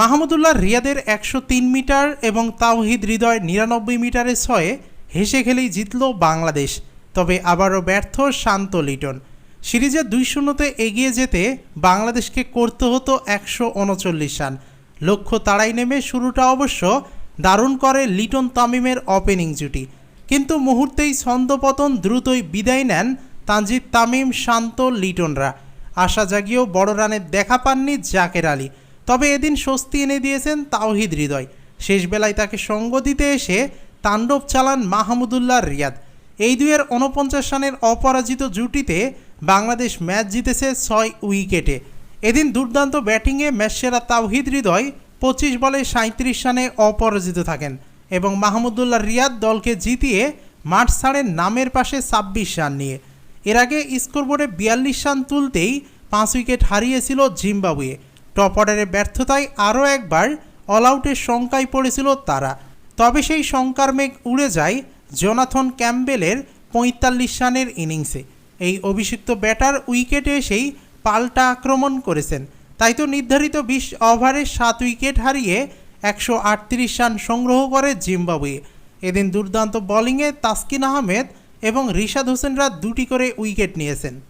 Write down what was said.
মাহমুদুল্লাহ রিয়াদের একশো তিন মিটার এবং তাওহিদ হৃদয় নিরানব্বই মিটারের ছয়ে হেসে খেলেই জিতল বাংলাদেশ, তবে আবারও ব্যর্থ শান্ত লিটন। সিরিজে দুই শূন্যতে এগিয়ে যেতে বাংলাদেশকে করতে হতো একশো উনচল্লিশ রান। লক্ষ্য তাড়াই নেমে শুরুটা অবশ্য দারুণ করে লিটন তামিমের ওপেনিং জুটি। কিন্তু মুহূর্তেই ছন্দপতন দ্রুতই বিদায় নেন তানজিদ তামিম শান্ত লিটনরা। আশা জাগিয়েও বড় রানের দেখা পাননি জাকের আলী। তবে এদিন স্বস্তি এনে দিয়েছেন তাওহিদ হৃদয়। শেষ বেলায় তাকে সঙ্গ দিতে এসে তাণ্ডব চালান মাহমুদুল্লাহ রিয়াদ। এই দুয়ের উনপঞ্চাশ রানের অপরাজিত জুটিতে বাংলাদেশ ম্যাচ জিতেছে ছয় উইকেটে। এদিন দুর্দান্ত ব্যাটিংয়ে ম্যাচ সেরা তাওহিদ হৃদয় পঁচিশ বলে সাঁত্রিশ রানে অপরাজিত থাকেন এবং মাহমুদুল্লাহ রিয়াদ দলকে জিতিয়ে মাঠ ছাড়েন নামের পাশে ছাব্বিশ রান নিয়ে। এর আগে স্কোরবোর্ডে বিয়াল্লিশ রান তুলতেই পাঁচ উইকেট হারিয়েছিল জিম্বাবুয়ে। টপ অর্ডারের ব্যর্থতায় আরও একবার অল আউটের শঙ্কায় পড়েছিল তারা। তবে সেই শঙ্কার মেঘ উড়ে যায় জোনাথন ক্যাম্বেলের পঁয়তাল্লিশ রানের ইনিংসে। এই অভিষিক্ত ব্যাটার উইকেটে এসেই পাল্টা আক্রমণ করেছেন। তাই তো নির্ধারিত বিশ ওভারে সাত উইকেট হারিয়ে একশো আটত্রিশ রান সংগ্রহ করে জিম্বাবুয়ে। এদিন দুর্দান্ত বোলিংয়ে তাসকিন আহমেদ এবং রিশাদ হোসেনরা দুটি করে উইকেট নিয়েছেন।